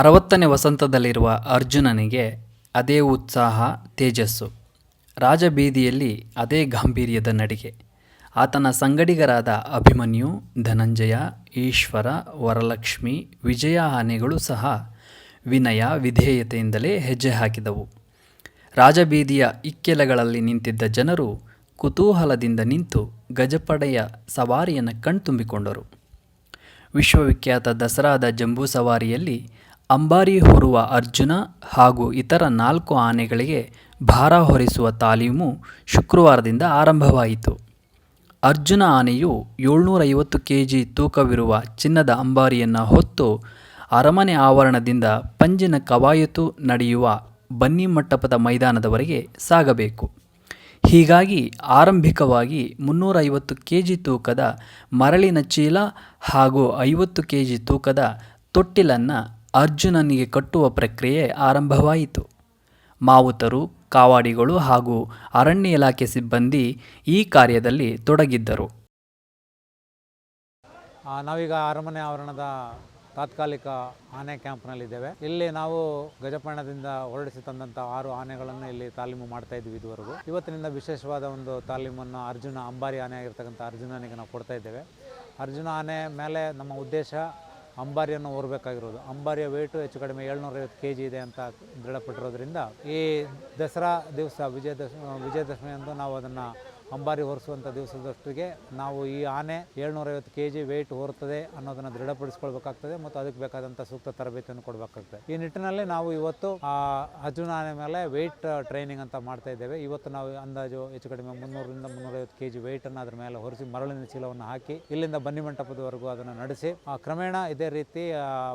ಅರವತ್ತನೇ ವಸಂತದಲ್ಲಿರುವ ಅರ್ಜುನನಿಗೆ ಅದೇ ಉತ್ಸಾಹ, ತೇಜಸ್ಸು. ರಾಜಬೀದಿಯಲ್ಲಿ ಅದೇ ಗಾಂಭೀರ್ಯದ ನಡಿಗೆ. ಆತನ ಸಂಗಡಿಗರಾದ ಅಭಿಮನ್ಯು, ಧನಂಜಯ, ಈಶ್ವರ, ವರಲಕ್ಷ್ಮಿ, ವಿಜಯ ಆನೆಗಳು ಸಹ ವಿನಯ, ವಿಧೇಯತೆಯಿಂದಲೇ ಹೆಜ್ಜೆ ಹಾಕಿದವು. ರಾಜಬೀದಿಯ ಇಕ್ಕೆಲಗಳಲ್ಲಿ ನಿಂತಿದ್ದ ಜನರು ಕುತೂಹಲದಿಂದ ನಿಂತು ಗಜಪಡೆಯ ಸವಾರಿಯನ್ನು ಕಣ್ತುಂಬಿಕೊಂಡರು. ವಿಶ್ವವಿಖ್ಯಾತ ದಸರಾದ ಜಂಬೂ ಸವಾರಿಯಲ್ಲಿ ಅಂಬಾರಿ ಹೊರುವ ಅರ್ಜುನ ಹಾಗೂ ಇತರ ನಾಲ್ಕು ಆನೆಗಳಿಗೆ ಭಾರ ಹೊರಿಸುವ ತಾಲೀಮು ಶುಕ್ರವಾರದಿಂದ ಆರಂಭವಾಯಿತು. ಅರ್ಜುನ ಆನೆಯು ಏಳ್ನೂರೈವತ್ತು ಕೆ ಜಿ ತೂಕವಿರುವ ಚಿನ್ನದ ಅಂಬಾರಿಯನ್ನು ಹೊತ್ತು ಅರಮನೆ ಆವರಣದಿಂದ ಪಂಜಿನ ಕವಾಯತು ನಡೆಯುವ ಬನ್ನಿ ಮಟ್ಟಪದ ಮೈದಾನದವರೆಗೆ ಸಾಗಬೇಕು. ಹೀಗಾಗಿ ಆರಂಭಿಕವಾಗಿ ಮುನ್ನೂರೈವತ್ತು ಕೆ ಜಿ ತೂಕದ ಮರಳಿನ ಚೀಲ ಹಾಗೂ ಐವತ್ತು ಕೆ ಜಿ ತೂಕದ ತೊಟ್ಟಿಲನ್ನು ಅರ್ಜುನನಿಗೆ ಕಟ್ಟುವ ಪ್ರಕ್ರಿಯೆ ಆರಂಭವಾಯಿತು. ಮಾವುತರು, ಕಾವಾಡಿಗಳು ಹಾಗೂ ಅರಣ್ಯ ಇಲಾಖೆ ಸಿಬ್ಬಂದಿ ಈ ಕಾರ್ಯದಲ್ಲಿ ತೊಡಗಿದ್ದರು. ನಾವೀಗ ಅರಮನೆ ಆವರಣದ ತಾತ್ಕಾಲಿಕ ಆನೆ ಕ್ಯಾಂಪ್ನಲ್ಲಿದ್ದೇವೆ. ಇಲ್ಲಿ ನಾವು ಗಜಪರ್ಣದಿಂದ ಹೊರಡಿಸಿ ತಂದಂಥ ಆರು ಆನೆಗಳನ್ನು ಇಲ್ಲಿ ತಾಲೀಮು ಮಾಡ್ತಾ ಇದ್ವಿ ಇದುವರೆಗೂ. ಇವತ್ತಿನಿಂದ ವಿಶೇಷವಾದ ಒಂದು ತಾಲೀಮನ್ನು ಅರ್ಜುನ ಅಂಬಾರಿ ಆನೆ ಆಗಿರ್ತಕ್ಕಂಥ ಅರ್ಜುನನಿಗೆ ನಾವು ಕೊಡ್ತಾ ಇದ್ದೇವೆ. ಅರ್ಜುನ ಆನೆ ಮೇಲೆ ನಮ್ಮ ಉದ್ದೇಶ ಅಂಬಾರಿಯನ್ನು ಹೊರಬೇಕಾಗಿರೋದು ಅಂಬಾರಿಯ ವೇಟು ಹೆಚ್ಚು ಕಡಿಮೆ ಏಳ್ನೂರೈವತ್ತು ಕೆ ಜಿ ಇದೆ ಅಂತ ದೃಢಪಟ್ಟಿರೋದ್ರಿಂದ ಈ ದಸರಾ ದಿವಸ ವಿಜಯದಶ ವಿಜಯದಶಮಿ ಅಂದು ನಾವು ಅದನ್ನು ಅಂಬಾರಿ ಹೊರಿಸುವಂಥ ದಿವಸದಷ್ಟಿಗೆ ನಾವು ಈ ಆನೆ ಏಳ್ನೂರೈವತ್ತು ಕೆ ಜಿ ವೆಯ್ಟ್ ಹೊರುತ್ತದೆ ಅನ್ನೋದನ್ನು ದೃಢಪಡಿಸ್ಕೊಳ್ಬೇಕಾಗ್ತದೆ ಮತ್ತು ಅದಕ್ಕೆ ಬೇಕಾದಂಥ ಸೂಕ್ತ ತರಬೇತಿಯನ್ನು ಕೊಡಬೇಕಾಗ್ತದೆ. ಈ ನಿಟ್ಟಿನಲ್ಲಿ ನಾವು ಇವತ್ತು ಅರ್ಜುನ ಆನೆ ಮೇಲೆ ವೆಯ್ಟ್ ಟ್ರೈನಿಂಗ್ ಅಂತ ಮಾಡ್ತಾ ಇದ್ದೇವೆ. ಇವತ್ತು ನಾವು ಅಂದಾಜು ಹೆಚ್ಚು ಕಡಿಮೆ ಮುನ್ನೂರರಿಂದ ಮುನ್ನೂರೈವತ್ತು ಕೆ ಜಿ ವೆಯ್ಟನ್ನು ಅದರ ಮೇಲೆ ಹೊರಿಸಿ ಮರಳಿನ ಚೀಲವನ್ನು ಹಾಕಿ ಇಲ್ಲಿಂದ ಬನ್ನಿ ಮಂಟಪದವರೆಗೂ ಅದನ್ನು ನಡೆಸಿ ಆ, ಕ್ರಮೇಣ ಇದೇ ರೀತಿ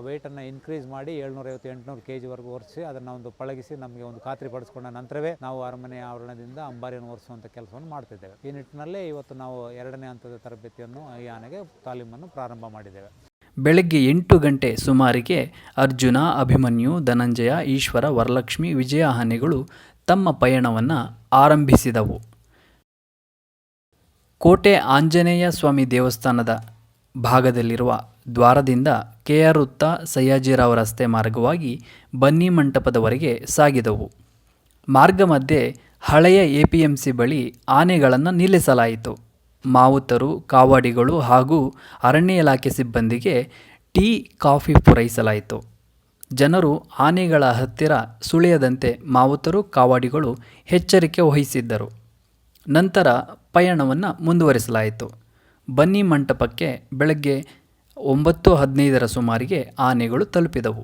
ವೆಯ್ಟನ್ನು ಇನ್ಕ್ರೀಸ್ ಮಾಡಿ ಏಳ್ನೂರೈವತ್ತು ಎಂಟುನೂರು ಕೆ ಜಿವರೆಗೂ ಹೊರಿಸಿ ಅದನ್ನು ಒಂದು ಪಳಗಿಸಿ ನಮಗೆ ಒಂದು ಖಾತ್ರಿ ಪಡಿಸ್ಕೊಂಡ ನಂತರವೇ ನಾವು ಅರಮನೆ ಆವರಣದಿಂದ ಅಂಬಾರಿಯನ್ನು ಹೊರಿಸುವಂಥ ಕೆಲಸವನ್ನು ಮಾಡ್ತಿದ್ದೇವೆ. ಈ ನಿಟ್ಟಿನಲ್ಲೇ ಇವತ್ತು ನಾವು ಎರಡನೇ ಹಂತದ ತರಬೇತಿಯನ್ನು, ಈ ಆನೆಗೆ ತಾಲೀಮನ್ನು ಪ್ರಾರಂಭ ಮಾಡಿದ್ದೇವೆ. ಬೆಳಗ್ಗೆ ಎಂಟು ಗಂಟೆ ಸುಮಾರಿಗೆ ಅರ್ಜುನ, ಅಭಿಮನ್ಯು, ಧನಂಜಯ, ಈಶ್ವರ, ವರಲಕ್ಷ್ಮಿ, ವಿಜಯ ಆನೆಗಳು ತಮ್ಮ ಪಯಣವನ್ನು ಆರಂಭಿಸಿದವು. ಕೋಟೆ ಆಂಜನೇಯ ಸ್ವಾಮಿ ದೇವಸ್ಥಾನದ ಭಾಗದಲ್ಲಿರುವ ದ್ವಾರದಿಂದ ಕೆ ಆರ್ ವೃತ್ತ ಸಯ್ಯಾಜಿರಾವ್ ರಸ್ತೆ ಮಾರ್ಗವಾಗಿ ಬನ್ನಿ ಮಂಟಪದವರೆಗೆ ಸಾಗಿದವು. ಮಾರ್ಗ ಮಧ್ಯೆ ಹಳೆಯ ಎ ಪಿ ಎಂ ಸಿ ಬಳಿ ಆನೆಗಳನ್ನು ನಿಲ್ಲಿಸಲಾಯಿತು. ಮಾವುತರು, ಕಾವಾಡಿಗಳು ಹಾಗೂ ಅರಣ್ಯ ಇಲಾಖೆ ಸಿಬ್ಬಂದಿಗೆ ಟೀ, ಕಾಫಿ ಪೂರೈಸಲಾಯಿತು. ಜನರು ಆನೆಗಳ ಹತ್ತಿರ ಸುಳಿಯದಂತೆ ಮಾವುತರು, ಕಾವಾಡಿಗಳು ಎಚ್ಚರಿಕೆ ವಹಿಸಿದ್ದರು. ನಂತರ ಪಯಣವನ್ನು ಮುಂದುವರಿಸಲಾಯಿತು. ಬನ್ನಿ ಮಂಟಪಕ್ಕೆ ಬೆಳಗ್ಗೆ ಒಂಬತ್ತು ಹದಿನೈದರ ಸುಮಾರಿಗೆ ಆನೆಗಳು ತಲುಪಿದವು.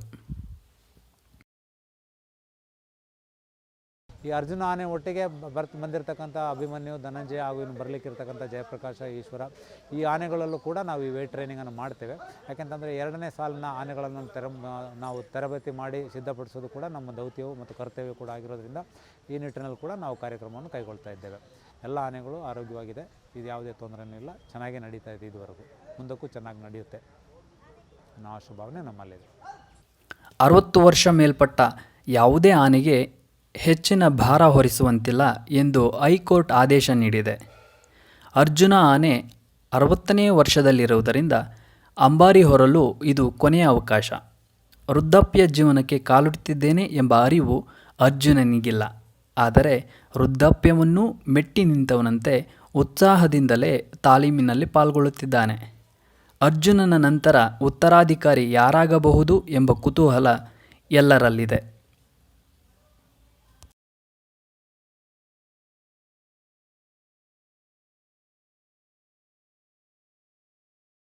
ಈ ಅರ್ಜುನ ಆನೆ ಒಟ್ಟಿಗೆ ಬರ್ತ, ಬಂದಿರತಕ್ಕಂಥ ಅಭಿಮನ್ಯು, ಧನಂಜಯ ಹಾಗೂ ಇನ್ನು ಬರಲಿಕ್ಕಿರ್ತಕ್ಕಂಥ ಜಯಪ್ರಕಾಶ, ಈಶ್ವರ, ಈ ಆನೆಗಳಲ್ಲೂ ಕೂಡ ನಾವು ಈ ವೇಟ್ ಟ್ರೈನಿಂಗನ್ನು ಮಾಡ್ತೇವೆ. ಯಾಕೆಂತಂದರೆ ಎರಡನೇ ಸಾಲಿನ ಆನೆಗಳನ್ನು ತೆರ, ನಾವು ತರಬೇತಿ ಮಾಡಿ ಸಿದ್ಧಪಡಿಸೋದು ಕೂಡ ನಮ್ಮ ದೌತ್ಯವು ಮತ್ತು ಕರ್ತವ್ಯ ಕೂಡ ಆಗಿರೋದ್ರಿಂದ ಈ ನಿಟ್ಟಿನಲ್ಲಿ ಕೂಡ ನಾವು ಕಾರ್ಯಕ್ರಮವನ್ನು ಕೈಗೊಳ್ತಾ ಇದ್ದೇವೆ. ಎಲ್ಲ ಆನೆಗಳು ಆರೋಗ್ಯವಾಗಿದೆ. ಇದು ಯಾವುದೇ ತೊಂದರೆನೂ ಇಲ್ಲ. ಚೆನ್ನಾಗೇ ನಡೀತಾ ಇದೆ ಇದುವರೆಗೂ. ಮುಂದಕ್ಕೂ ಚೆನ್ನಾಗಿ ನಡೆಯುತ್ತೆ. ಅನ್ನೋ ಶುಭಾವನೆ ನಮ್ಮಲ್ಲಿದೆ. ಅರವತ್ತು ವರ್ಷ ಮೇಲ್ಪಟ್ಟ ಯಾವುದೇ ಆನೆಗೆ ಹೆಚ್ಚಿನ ಭಾರ ಹೊರಿಸುವಂತಿಲ್ಲ ಎಂದು ಹೈಕೋರ್ಟ್ ಆದೇಶ ನೀಡಿದೆ. ಅರ್ಜುನ ಆನೆ ಅರವತ್ತನೇ ವರ್ಷದಲ್ಲಿರುವುದರಿಂದ ಅಂಬಾರಿ ಹೊರಲು ಇದು ಕೊನೆಯ ಅವಕಾಶ. ವೃದ್ಧಾಪ್ಯ ಜೀವನಕ್ಕೆ ಕಾಲಿಡುತ್ತಿದ್ದೇನೆ ಎಂಬ ಅರಿವು ಅರ್ಜುನನಿಗಿಲ್ಲ. ಆದರೆ ವೃದ್ಧಾಪ್ಯವನ್ನೂ ಮೆಟ್ಟಿ ನಿಂತವನಂತೆ ಉತ್ಸಾಹದಿಂದಲೇ ತಾಲೀಮಿನಲ್ಲಿ ಪಾಲ್ಗೊಳ್ಳುತ್ತಿದ್ದಾನೆ. ಅರ್ಜುನನ ನಂತರ ಉತ್ತರಾಧಿಕಾರಿ ಯಾರಾಗಬಹುದು ಎಂಬ ಕುತೂಹಲ ಎಲ್ಲರಲ್ಲಿದೆ.